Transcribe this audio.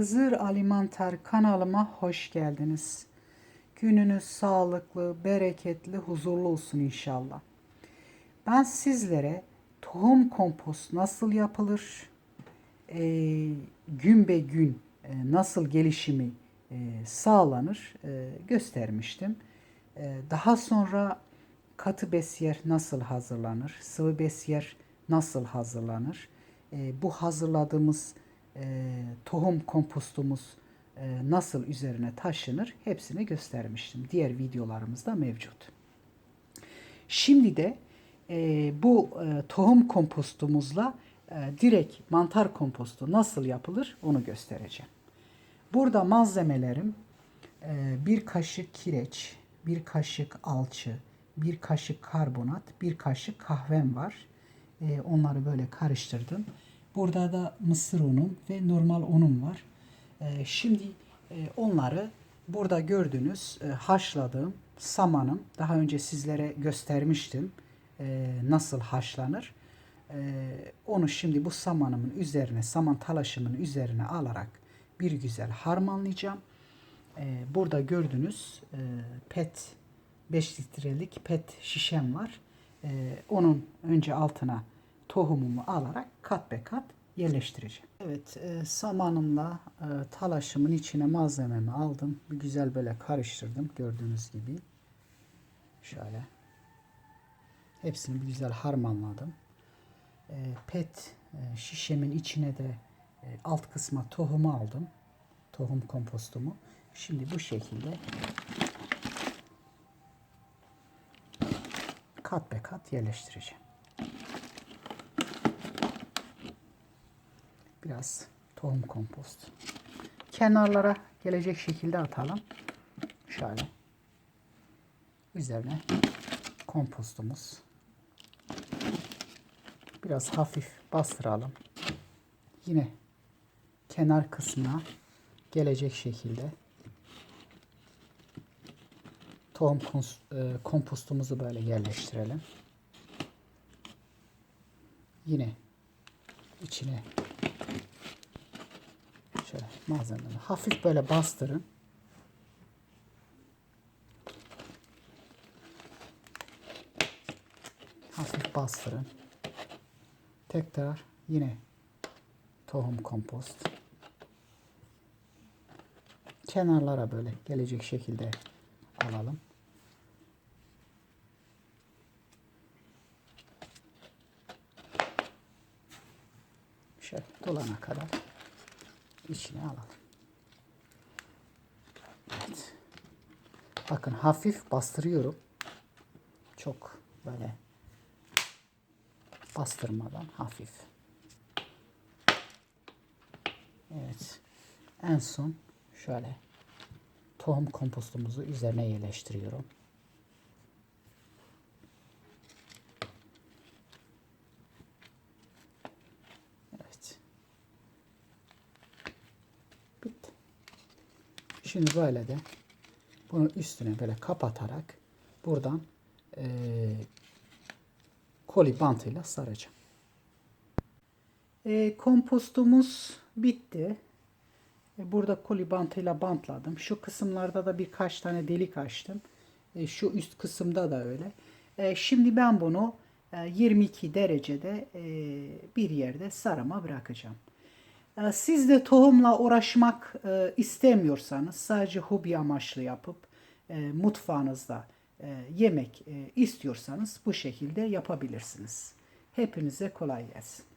Hızır Alimantar kanalıma hoş geldiniz. Gününüz sağlıklı, bereketli, huzurlu olsun inşallah. Ben sizlere tohum kompost nasıl yapılır, e, gün be gün e, nasıl gelişimi e, sağlanır e, göstermiştim. E, daha sonra katı besiyer nasıl hazırlanır, sıvı besiyer nasıl hazırlanır, e, bu hazırladığımız e, tohum kompostumuz e, nasıl üzerine taşınır hepsini göstermiştim. Diğer videolarımızda mevcut. Şimdi de e, bu e, tohum kompostumuzla e, direkt mantar kompostu nasıl yapılır onu göstereceğim. Burada malzemelerim e, bir kaşık kireç, bir kaşık alçı, bir kaşık karbonat, bir kaşık kahvem var. E, onları böyle karıştırdım. Burada da mısır unum ve normal unum var. E, şimdi e, onları burada gördüğünüz e, haşladığım samanım. Daha önce sizlere göstermiştim e, nasıl haşlanır. E, onu şimdi bu samanımın üzerine, saman talaşımın üzerine alarak bir güzel harmanlayacağım. Burada gördüğünüz e, pet 5 litrelik pet şişem var. Onun önce altına tohumumu alarak kat be kat yerleştireceğim. Evet e, samanımla e, talaşımın içine malzememi aldım. Güzel böyle karıştırdım gördüğünüz gibi. Şöyle. Hepsini bir güzel harmanladım. E, pet e, şişemin içine de e, alt kısma tohumu aldım. Tohum kompostumu. Şimdi bu şekilde kat be kat yerleştireceğim. Biraz tohum kompost. Kenarlara gelecek şekilde atalım. Şöyle. Üzerine kompostumuz. Biraz hafif bastıralım. Yine kenar kısmına gelecek şekilde tohum e, kompostumuzu böyle yerleştirelim. Yine içine malzemeleri hafif böyle bastırın. Hafif bastırın. Tekrar yine tohum kompost. Kenarlara böyle gelecek şekilde alalım. Şöyle dolana kadar içine alalım. Evet. Bakın hafif bastırıyorum. Çok böyle bastırmadan hafif. Evet. En son şöyle tohum kompostumuzu üzerine yerleştiriyorum. Evet. Bitti. Şimdi böyle de bunu üstüne böyle kapatarak buradan eee koli bantıyla saracağım. E, kompostumuz bitti. E, burada koli bantıyla bantladım. Şu kısımlarda da birkaç tane delik açtım. E, şu üst kısımda da öyle. E, şimdi ben bunu e, 22 derecede e, bir yerde sarıma bırakacağım. E, siz de tohumla uğraşmak e, istemiyorsanız sadece hobi amaçlı yapıp e, mutfağınızda e, yemek istiyorsanız bu şekilde yapabilirsiniz. Hepinize kolay gelsin.